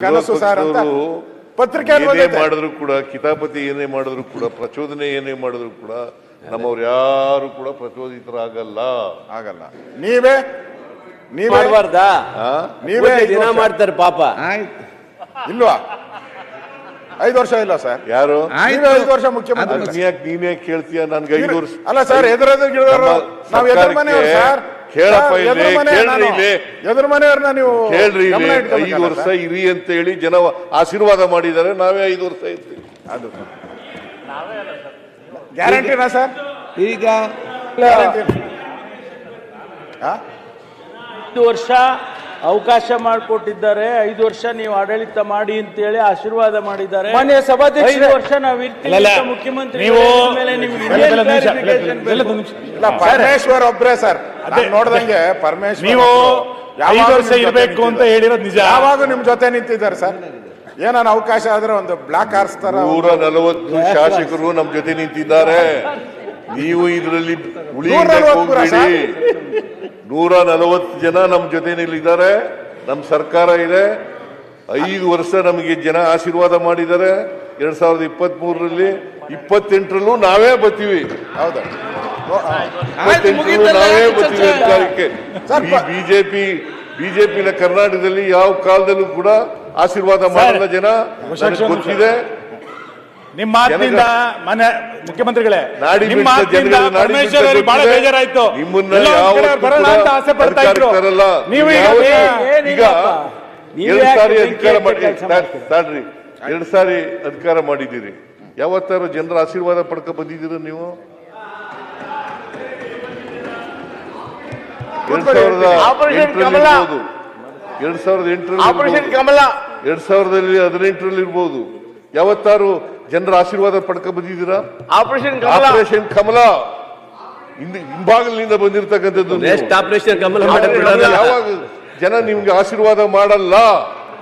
ಕನಸು ಸಾರ್ ಅಂತ ಪಕ್ಷದವರು ಏನೇ ಮಾಡಿದ್ರು ಕೂಡ ಕಿತಾಪತಿ ಏನೇ ಮಾಡಿದ್ರು ಕೂಡ ಪ್ರಚೋದನೆ ಏನೇ ಮಾಡಿದ್ರು ಕೂಡ ನಮ್ಮವ್ರು ಯಾರು ಕೂಡ ಪ್ರಚೋದಿತರಾಗಲ್ಲ. ಆಗಲ್ಲ. ನೀವೇ ನೀವೇ ಮಾಡಬಾರ್ದಾ? ಆ? ನೀವೇ ದಿನ ಮಾಡ್ತಾರೆ ಪಾಪ. ಇಲ್ವಾ? ಐದು ವರ್ಷ ಇಲ್ಲ ಸರ್. ಯಾರು? ನೀವೇ ಐದು ವರ್ಷ ಮುಖ್ಯಮಂತ್ರಿ. ನೀನ್ ಯಾಕೆ ನೀನೇ ಕೇಳ್ತೀಯ? ನನ್ಗೆ ಐದು ವರ್ಷ ಅಲ್ಲ ಸರ್ ಎದುರೆದುರು ನಾವು ಎದುರು ಮನೆಯವರು ಸರ್. ಕೇಳಪ್ಪ ಇಲ್ಲಿ, ಕೇಳ್ರಿ. ಇಲ್ಲಿ. ಎದುರು ಮನೆಯವ್ರನ್ನ ನೀವು ಕೇಳ್ರಿ ಇಲ್ಲಿ ಐದು ವರ್ಷ ಇರಿ ಅಂತ ಹೇಳಿ ಜನ ಆಶೀರ್ವಾದ ಮಾಡಿದ್ದಾರೆ ನಾವೇ ಐದು ವರ್ಷ ಇರ್ತೀವಿ. ಅದು. ಗ್ಯಾರಂಟಿನಾ ಸರ್? ಈಗ ಗ್ಯಾರಂಟಿ ಐದು ವರ್ಷ ಅವಕಾಶ ಮಾಡಿಕೊಟ್ಟಿದ್ದಾರೆ. ಐದು ವರ್ಷ ನೀವು ಆಡಳಿತ ಮಾಡಿ ಅಂತೇಳಿ ಆಶೀರ್ವಾದ ಮಾಡಿದ್ದಾರೆ. ಮಾನ್ಯ ಸಭಾಧ್ಯಕ್ಷರೇ. ಐದು ವರ್ಷ ನಾವು ಇರ್ತೀವಿ ಮುಖ್ಯಮಂತ್ರಿ ಪರಮೇಶ್ವರ್ ಒಬ್ರೇ ಸರ್. ನೋಡ್ದಂಗೆ ಪರಮೇಶ್ವರ್ ನೀವು ಐದು ವರ್ಷ ಇರಬೇಕು ಅಂತ. ಹೇಳಿರೋದು ನಿಜ. ಯಾವಾಗ ನಿಮ್ ಜೊತೆ ನಿಂತಿದ್ದಾರೆ ಸರ್. ಏನಾನ ಅವಕಾಶ ಆದ್ರೆ ಒಂದು ಬ್ಲಾಕ್ ಆರ್ಸ್ತಾರ ನೂರ ನಲವತ್ತು ಶಾಸಕರು ನಮ್ ಜೊತೆ ನಿಂತಿದ್ದಾರೆ. ನೀವು ಇದರಲ್ಲಿ ಉಳಿ ನೂರ ನಲವತ್ತು ಜನ ನಮ್ಮ ಜೊತೆನಲ್ಲಿದ್ದಾರೆ ನಮ್ಮ ಸರ್ಕಾರ ಇದೆ. ಐದು ವರ್ಷ ನಮಗೆ ಜನ ಆಶೀರ್ವಾದ ಮಾಡಿದ್ದಾರೆ. ಎರಡ್ ಸಾವಿರದ ಇಪ್ಪತ್ತ್ ಮೂರರಲ್ಲಿ ಇಪ್ಪತ್ತೆಂಟರಲ್ಲೂ ನಾವೇ ಬತ್ತೀವಿ ಹೌದಾ? ಇಪ್ಪತ್ತೆಂಟರಲ್ಲೂ ನಾವೇ ಬರ್ತೀವಿ ಅಧಿಕಾರಕ್ಕೆ. ಬಿಜೆಪಿ ಬಿಜೆಪಿನ ಕರ್ನಾಟಕದಲ್ಲಿ ಯಾವ ಕಾಲದಲ್ಲೂ ಕೂಡ ಆಶೀರ್ವಾದ ಮಾಡಿದ ಜನ. ಗೊತ್ತಿದೆ. ನಿಮ್ಮ ಮಾತಿನಿಂದ ಮನೆ ಮುಖ್ಯಮಂತ್ರಿಗಳೇ ನಾಡಿ ನಿಮ್ಮ ಮಾತಿನಿಂದ ನಾಡಿ ಪರಮೇಶ್ವರ್ ಅವರಿಗೆ ಬಹಳ. ಬೇಜಾರಾಯ್ತು. ಬರೋಣ ಅಂತ ಆಸೆ ಪಡ್ತಾ ಇದ್ರು. ನೀವು ಈಗ ಎರಡು ಸಾರಿ ಅಧಿಕಾರ ಮಾಡಿ ತಾಡ್ರಿ. ಎರಡು ಸಾರಿ ಅಧಿಕಾರ ಮಾಡಿದ್ದೀರಿ. ಯಾವತ್ತಾರು ಜನರ ಆಶೀರ್ವಾದ ಪಡ್ಕ ಬಂದಿದ್ದೀರ ನೀವು? ಎರಡ್ ಸಾವಿರದ ಆಪರೇಷನ್ ಎಂಟರಲ್ಲಿ ಕಮಲ. ಇರ್ಬೋದು. ಎರಡ್ ಸಾವಿರದ ಎಂಟರಲ್ಲಿ ಆಪರೇಷನ್ ಇರ್ಬೋದು. ಕಮಲ ಎರಡ್ ಸಾವಿರದಲ್ಲಿ ಹದಿನೆಂಟರಲ್ಲಿ ಇರ್ಬೋದು. ಯಾವತ್ತಾರು ಜನರ ಆಶೀರ್ವಾದ ಪಡ್ಕ ಬಂದಿದ್ದೀರಾ? ಆಪರೇಷನ್ ಕಮಲ ಆಪರೇಷನ್ ಕಮಲ ಹಿಂಭಾಗಲಿಂದ ಹಿಂಭಾಗಲಿನಿಂದ ಬಂದಿರತಕ್ಕಂಥದ್ದು ಆಪರೇಷನ್ ಕಮಲ ಯಾವಾಗ ಜನ ನಿಮ್ಗೆ ಆಶೀರ್ವಾದ ಮಾಡಲ್ಲ?